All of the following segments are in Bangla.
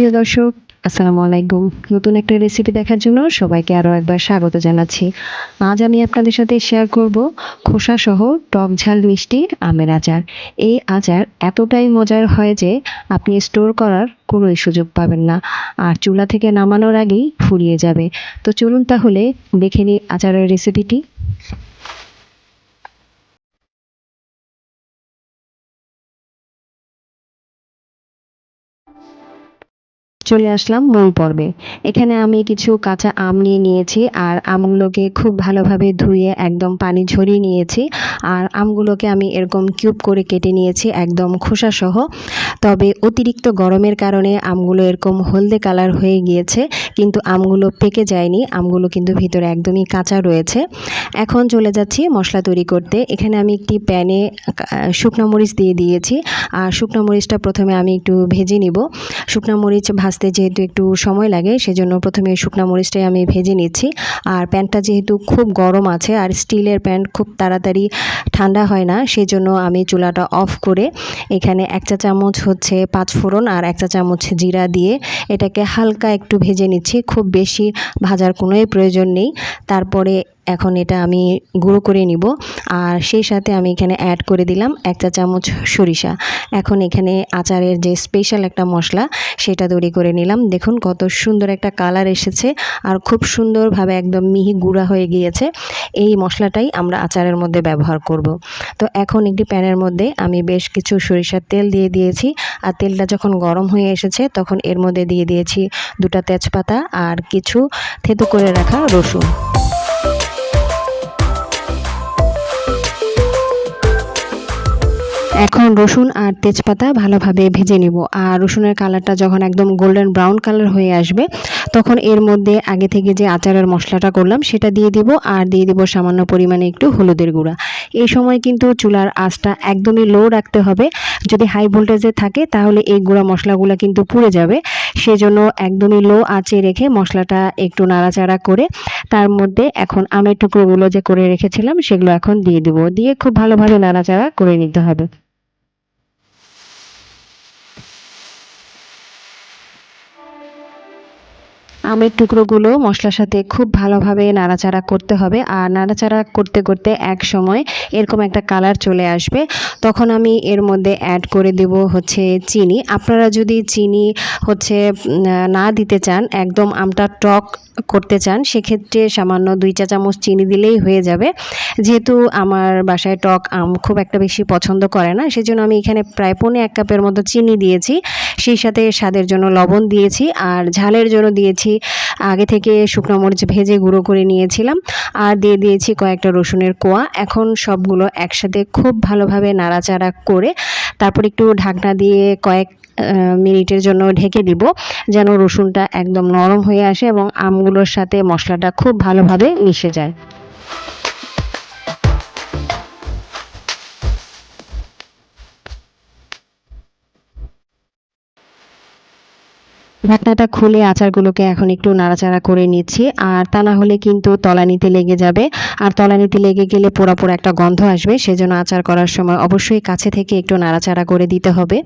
প্রিয় দর্শক, আসসালামু আলাইকুম। নতুন একটা রেসিপি দেখার জন্য সবাইকে আরও একবার স্বাগত জানাচ্ছি। আজ আমি আপনাদের সাথে শেয়ার করব খোসা সহ টক ঝাল মিষ্টি আমের আচার। এই আচার এতটাই মজার হয় যে আপনি স্টোর করার কোনোই সুযোগ পাবেন না। আর চুলা থেকে নামানোর আগেই ফুরিয়ে যাবে। তো চলুন তাহলে দেখে নিই আচারের রেসিপিটি চলে আসলাম মূল পর্বে। এখানে আমি কিছু কাঁচা আম নিয়ে নিয়েছি আর আমগুলোকে খুব ভালোভাবে ধুয়ে একদম পানি ঝরিয়ে নিয়েছি আর আমগুলোকে আমি এরকম কিউব করে কেটে নিয়েছি একদম খোসা সহ তবে অতিরিক্ত গরমের কারণে আমগুলো এরকম হলদে কালার হয়ে গিয়েছে, কিন্তু আমগুলো পেকে যায়নি, আমগুলো কিন্তু ভিতরে একদমই কাঁচা রয়েছে। এখন চলে যাচ্ছি মশলা তৈরি করতে। এখানে আমি একটি প্যানে শুকনো মরিচ দিয়ে দিয়েছি আর শুকনো মরিচটা প্রথমে আমি একটু ভেজে নিব। শুকনো মরিচ ভাজতে যেহেতু একটু সময় লাগে, সেজন্য প্রথমে শুকনো মরিচটাই আমি ভেজে নিচ্ছি। আর প্যানটা যেহেতু খুব গরম আছে, আর স্টিলের প্যান খুব তাড়াতাড়ি ঠান্ডা হয় না, সেজন্য আমি চুলাটা অফ করে এখানে এক চা চামচ হচ্ছে পাঁচ ফোড়ন আর এক চা চামচ জিরা দিয়ে এটাকে হালকা একটু ভেজে নিচ্ছি। খুব বেশি ভাজার কোনোই প্রয়োজন নেই। তারপরে এখন এটা আমি গুঁড়ো করে নিব। আর সেই সাথে আমি এখানে অ্যাড করে দিলাম এক চা চামচ সরিষা। এখন এখানে আচারের যে স্পেশাল একটা মশলা, সেটা তৈরি করে নিলাম। দেখুন কত সুন্দর একটা কালার এসেছে আর খুব সুন্দরভাবে একদম মিহি গুঁড়া হয়ে গিয়েছে। এই মশলাটাই আমরা আচারের মধ্যে ব্যবহার করব। তো এখন একটি প্যানের মধ্যে আমি বেশ কিছু সরিষার তেল দিয়ে দিয়েছি। আর তেলটা যখন গরম হয়ে এসেছে, তখন এর মধ্যে দিয়ে দিয়েছি দুটা তেজপাতা আর কিছু থেতো করে রাখা রসুন। এখন রসুন আর তেজপাতা ভালোভাবে ভেজে নিব। আর রসুনের কালারটা যখন একদম গোল্ডেন ব্রাউন কালার হয়ে আসবে, তখন এর মধ্যে আগে থেকে যে আচারের মশলাটা করলাম, সেটা দিয়ে দিব আর দিয়ে দিব সামান্য পরিমাণে একটু হলুদের গুঁড়া। এই সময় কিন্তু চুলার আঁচটা একদমই লো রাখতে হবে। যদি হাই ভোল্টেজে থাকে, তাহলে এই গুঁড়া মশলাগুলো কিন্তু পুড়ে যাবে। সেজন্য একদমই লো আঁচে রেখে মশলাটা একটু নাড়াচাড়া করে, তার মধ্যে এখন আমের টুকরোগুলো যে করে রেখেছিলাম, সেগুলো এখন দিয়ে দিব। দিয়ে খুব ভালোভাবে নাড়াচাড়া করে নিতে হবে। আমের টুকরোগুলো মশলার সাথে খুব ভালোভাবে নাড়াচাড়া করতে হবে। আর নাড়াচাড়া করতে করতে এক সময় এরকম একটা কালার চলে আসবে। তখন আমি এর মধ্যে অ্যাড করে দেব হচ্ছে চিনি। আপনারা যদি চিনি হচ্ছে না দিতে চান, একদম আমটা টক করতে চান, সেক্ষেত্রে সামান্য দুই চা চামচ চিনি দিলেই হয়ে যাবে। যেহেতু আমার বাসায় টক আম খুব একটা বেশি পছন্দ করে না, সেজন্য আমি এখানে প্রায় পৌনে এক কাপের মতো চিনি দিয়েছি। সেই সাথে স্বাদের জন্য লবণ দিয়েছি, আর ঝালের জন্য দিয়েছি আগে থেকে শুকনো মরিচ ভেজে গুঁড়ো করে নিয়েছিলাম আর দিয়ে দিয়েছি কয়েকটা রসুনের কোয়া। এখন সবগুলো একসাথে খুব ভালোভাবে নাড়াচাড়া করে তারপর একটু ঢাকনা দিয়ে কয়েক মিনিটের জন্য ঢেকে দিব যেন রসুনটা একদম নরম হয়ে আসে এবং আমগুলোর সাথে মশলাটা খুব ভালোভাবে মিশে যায়। ঢাকনাটা খুলে আচারগুলোকে এখন একটু নাড়াচাড়া করে নিচ্ছি। আর তা না হলে কিন্তু তলানিতে লেগে যাবে। আর তলানিতে লেগে গেলে পোড়া পোড়া একটা গন্ধ আসবে, সেজন্য আচার করার সময় অবশ্যই কাছে থেকে একটু নাড়াচাড়া করে দিতে হবে।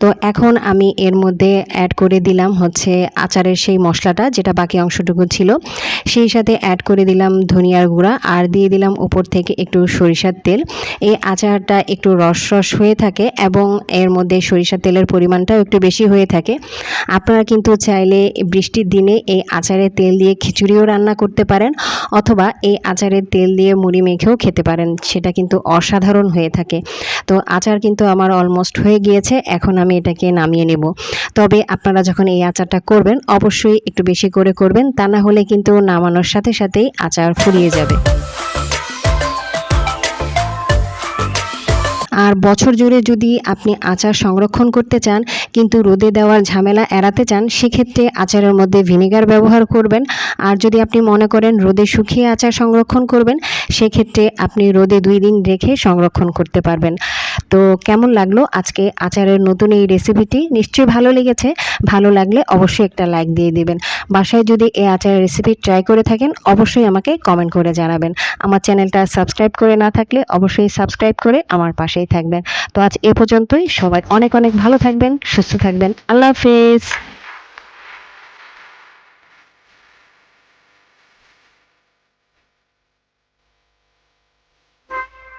তো এখন আমি এর মধ্যে অ্যাড করে দিলাম হচ্ছে আচারের সেই মশলাটা, যেটা বাকি অংশটুকু ছিল। সেই সাথে অ্যাড করে দিলাম ধনিয়ার গুঁড়া, আর দিয়ে দিলাম উপর থেকে একটু সরিষার তেল। এই আচারটা একটু রস রস হয়ে থাকে এবং এর মধ্যে সরিষার তেলের পরিমাণটাও একটু বেশি হয়ে থাকে। আপনারা আপনারা কিন্তু চাইলে বৃষ্টির দিনে এই আচারের তেল দিয়ে খিচুড়িও রান্না করতে পারেন অথবা এই আচারের তেল দিয়ে মুড়ি মেখেও খেতে পারেন, সেটা কিন্তু অসাধারণ হয়ে থাকে। তো আচার কিন্তু আমার অলমোস্ট হয়ে গিয়েছে, এখন আমি এটাকে নামিয়ে নেব। তবে আপনারা যখন এই আচারটা করবেন, অবশ্যই একটু বেশি করে করবেন, তা না হলে কিন্তু নামানোর সাথে সাথেই আচার ফুরিয়ে যাবে। আর বছর জুড়ে যদি আপনি আচার সংরক্ষণ করতে চান, কিন্তু রোদে দেওয়ার ঝামেলা এড়াতে চান, সেক্ষেত্রে আচারের মধ্যে ভিনেগার ব্যবহার করবেন। আর যদি আপনি মনে করেন রোদে শুকিয়ে আচার সংরক্ষণ করবেন, সেক্ষেত্রে আপনি রোদে দুই দিন রেখে সংরক্ষণ করতে পারবেন। তো কেমন লাগল আজকে আচারের নতুন এই রেসিপিটি নিশ্চয়ই ভালো লেগেছে। ভালো লাগলে অবশ্যই একটা লাইক দিয়ে দিবেন। বাসায় যদি এই আচারের রেসিপি ট্রাই করে থাকেন, অবশ্যই আমাকে কমেন্ট করে জানাবেন। আমার চ্যানেলটা সাবস্ক্রাইব করে না থাকলে অবশ্যই সাবস্ক্রাইব করে আমার পাশেই থাকবেন। তো আজ এ পর্যন্তই। সবাই অনেক অনেক ভালো থাকবেন, সুস্থ থাকবেন। আল্লাহ হাফেজ।